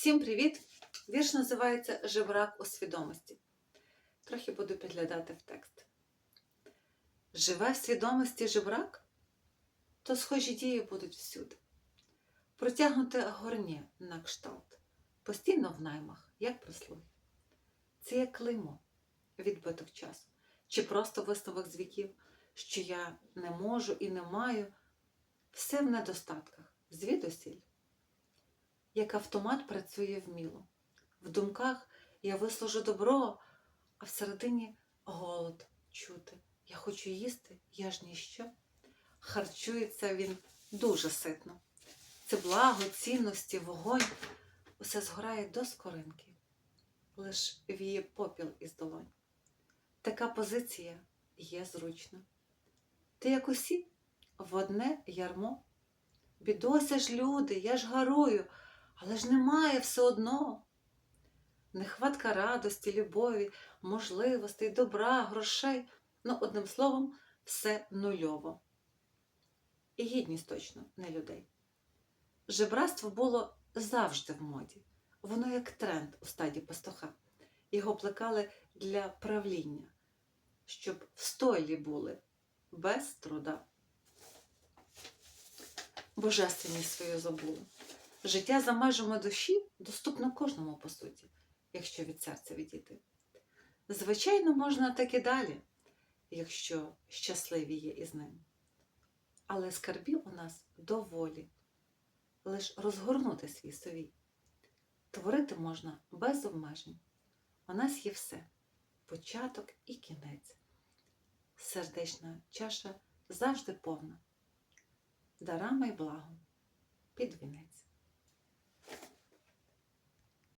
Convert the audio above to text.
Всім привіт! Вірш називається Жебрак у свідомості. Трохи буду підглядати в текст. Живе в свідомості жебрак? То схожі дії будуть всюди. Протягнуте горнє на кшталт, постійно в наймах, як прислуги. Це як клеймо, відбиток часу, чи просто висновок з віків, що я не можу і не маю, все в недостатках, звідусіль як автомат працює вміло. В думках я вислужу добро, а всередині голод чути. Я хочу їсти, я ж ніщо. Харчується він дуже ситно. Це благо, цінності, вогонь. Усе згорає до скоринки, лиш віє попіл із долонь. Така позиція є зручна. Ти як усі в одне ярмо. Бідося ж люди, я ж гарую, але ж немає все одно. Нехватка радості, любові, можливостей, добра, грошей. Ну, одним словом, все нульово. І гідність точно не людей. Жебратство було завжди в моді. Воно як тренд у стаді пастуха. Його плекали для правління, щоб встойлі були без труда. Божественність свою забули. Життя за межами душі доступно кожному по суті, якщо від серця відійти. Звичайно, можна так і далі, якщо щасливі є із ним. Але скарбів у нас доволі, лиш розгорнути свій совій. Творити можна без обмежень. У нас є все початок і кінець. Сердечна чаша завжди повна, дарами й благом під вінець.